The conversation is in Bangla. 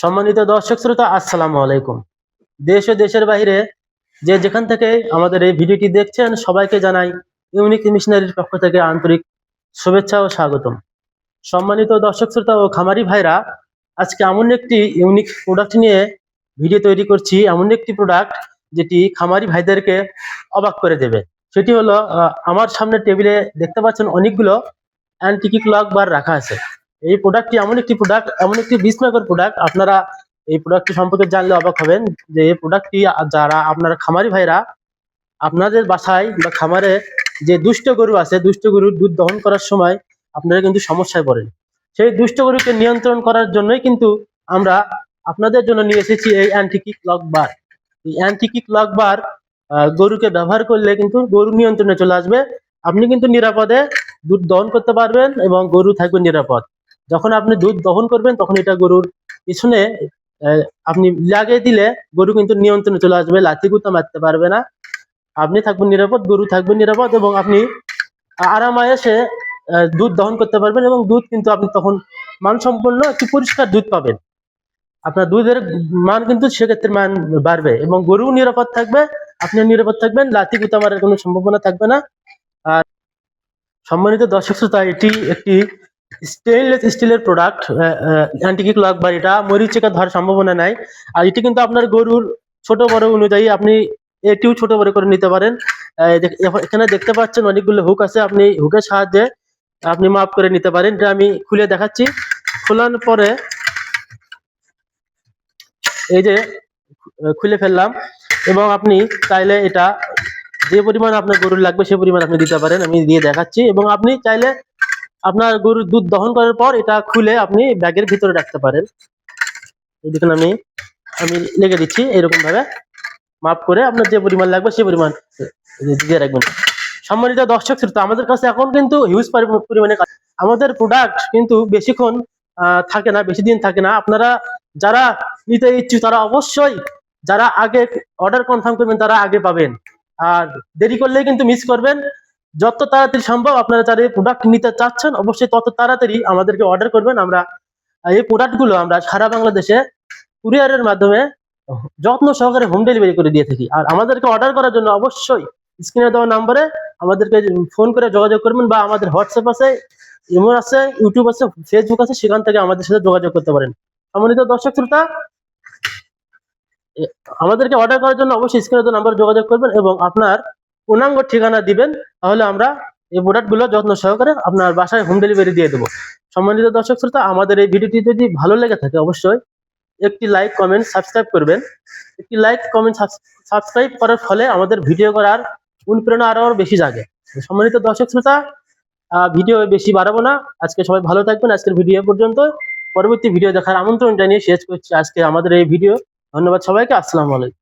সম্মানিত দর্শক শ্রোতা, আসসালামু আলাইকুম। দেশ ও দেশের বাইরে যে যেখান থেকে আমাদের এই ভিডিওটি দেখছেন, সবাইকে জানাই ইউনিক মিশনারির পক্ষ থেকে আন্তরিক শুভেচ্ছা ও স্বাগতম। সম্মানিত দর্শক শ্রোতা ও খামারি ভাইরা, আজকে এমন একটি ইউনিক প্রোডাক্ট নিয়ে ভিডিও তৈরি করছি, এমন একটি প্রোডাক্ট যেটি খামারি ভাইদেরকে অবাক করে দেবে। সেটি হলো আমার সামনে টেবিলে দেখতে পাচ্ছেন অনেকগুলো অ্যান্টিকি ক্লক বার রাখা আছে। এই প্রোডাক্টটি এমন একটি প্রোডাক্ট এমন একটি বিস্ময়কর প্রোডাক্ট আপনারা এই প্রোডাক্টটি সম্পর্কে জানলে অবাক হবেন যে এই প্রোডাক্টটি যারা আপনারা খামারি ভাইরা, আপনাদের বাসায় বা খামারে যে দুষ্ট গরু আছে, দুষ্ট গরুর দুধ দহন করার সময় আপনারা কিন্তু সমস্যায় পড়েন। সেই দুষ্ট গরুকে নিয়ন্ত্রণ করার জন্যই কিন্তু আমরা আপনাদের জন্য নিয়ে এসেছি এই অ্যান্টিকি ক্লক বার এই অ্যান্টিকি ক্লক বার গরুকে ব্যবহার করলে কিন্তু গরু নিয়ন্ত্রণে চলে আসবে। আপনি কিন্তু নিরাপদে দুধ দহন করতে পারবেন এবং গরু থাকবে নিরাপদ। যখন আপনি দুধ দহন করবেন, তখন এটা গরুর পিছনে আপনি লাগিয়ে দিলে গরু কিন্তু নিয়ন্ত্রণে চলে আসবে লাথি গুতা মারতে পারবে না। আপনি থাকবেন নিরাপদ, গরু থাকবে নিরাপদ এবং আপনি আরামায়েসে দুধ দহন করতে পারবেন এবং দুধ কিন্তু আপনি তখন মানসম্পন্ন একটি পরিষ্কার দুধ পাবেন। আপনার দুধের মান কিন্তু সেক্ষেত্রে মান বাড়বে এবং গরু নিরাপদ থাকবে আপনি নিরাপদ থাকবেন লাথি গুতা মারার কোনো সম্ভাবনা থাকবে না। আর সম্মানিত দর্শক শ্রোতা, এটি একটি স্টেনলেস স্টিলের প্রোডাক্ট অ্যান্টিকি ক্লক বা এটা মরিচিকা ধরার সম্ভাবনা নাই। আর এটি কিন্তু আপনার গরুর ছোট বড় অনুযায়ী আপনি এটিও ছোট বড় করে নিতে পারেন। এখানে দেখতে পাচ্ছেন অনেকগুলো হুক আছে। আপনি হুকের সাহায্যে আপনি মাপ করে নিতে পারেন। এটা আমি খুলে দেখাচ্ছি। খোলানোর পরে এই যে খুলে ফেললাম এবং আপনি চাইলে এটা যে পরিমাণ আপনার গরুর লাগবে সে পরিমাণ আপনি দিতে পারেন। আমি দিয়ে দেখাচ্ছি এবং আপনি চাইলে আপনার গরুর দুধ দহন করার পর এটা খুলে আপনি ব্যাগের ভিতরে রাখতে পারেন। এই দেখুন আমি আমি লেগে দিচ্ছি এরকম ভাবে মাপ করে আপনার যে পরিমাণ লাগবে সে পরিমাণ দিয়ে রাখবেন। সম্মানিত দর্শক শ্রোতা, আমাদের কাছে এখন কিন্তু হিউজ পরিমাণে আমাদের প্রোডাক্ট কিন্তু বেশিক্ষণ থাকে না, বেশি দিন থাকে না। আপনারা যারা নিতে ইচ্ছুক, তারা অবশ্যই যারা আগে অর্ডার কনফার্ম করবেন, তারা আগে পাবেন। আর দেরি করলে কিন্তু মিস করবেন। যত তাড়াতাড়ি সম্ভব আপনারা যারা এই প্রোডাক্ট নিতে চাচ্ছেন, অবশ্যই তত তাড়াতাড়ি আমাদেরকে অর্ডার করবেন। আমরা এই প্রোডাক্টগুলো আমরা সারা বাংলাদেশে কুরিয়ারের মাধ্যমে যত্ন সহকারে হোম ডেলিভারি করে দিয়ে থাকি। আর আমাদেরকে অর্ডার করার জন্য অবশ্যই স্ক্রিনে দেওয়া নাম্বারে আমাদেরকে ফোন করে যোগাযোগ করবেন বা আমাদের হোয়াটসঅ্যাপ আছে ইমো আছে ইউটিউব আছে ফেসবুক আছে, সেখান থেকে আমাদের সাথে যোগাযোগ করতে পারেন। সম্মানিত দর্শক শ্রোতা আমাদেরকে অর্ডার করার জন্য অবশ্যই স্ক্রিনে দেওয়া নাম্বারে যোগাযোগ করবেন এবং আপনার পূর্ণাঙ্গ ঠিকানা দিবেন, তাহলে আমরা এই প্রোডাক্টগুলো যত্ন সহকারে আপনার বাসায় হোম ডেলিভারি দিয়ে দেবো। সম্মানিত দর্শক শ্রোতা, আমাদের এই ভিডিওটি যদি ভালো লেগে থাকে অবশ্যই একটি লাইক কমেন্ট সাবস্ক্রাইব করবেন। একটি লাইক কমেন্ট সাবস্ক্রাইব করার ফলে আমাদের ভিডিও করার অনুপ্রেরণা আরও বেশি জাগে। সম্মানিত দর্শক শ্রোতা ভিডিও বেশি বাড়াবো না। আজকে সবাই ভালো থাকবেন। আজকের ভিডিও পর্যন্ত। পরবর্তী ভিডিও দেখার আমন্ত্রণ জানিয়ে শেষ করছি আজকে আমাদের এই ভিডিও। ধন্যবাদ সবাইকে। আসসালামু আলাইকুম।